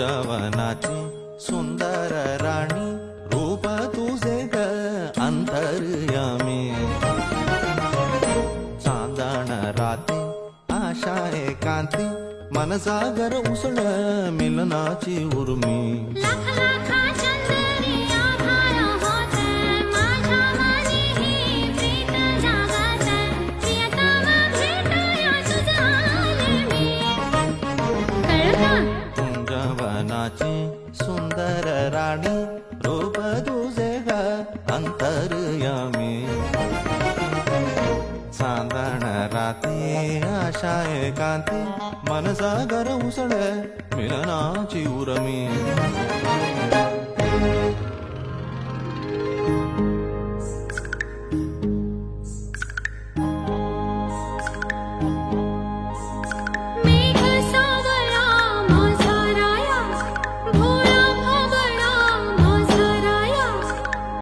जवनाची सुंदर राणी रूप तुझे ग अंतरयामी चांदण राती आशा एकांती मनसागर उसळ मिलनाची उर्मी. कुंजवनाची सुंदर राणी रूप तुझे ग अंतर्यामी चांदण राती आशा एकांती मनसागर उसळ मिलन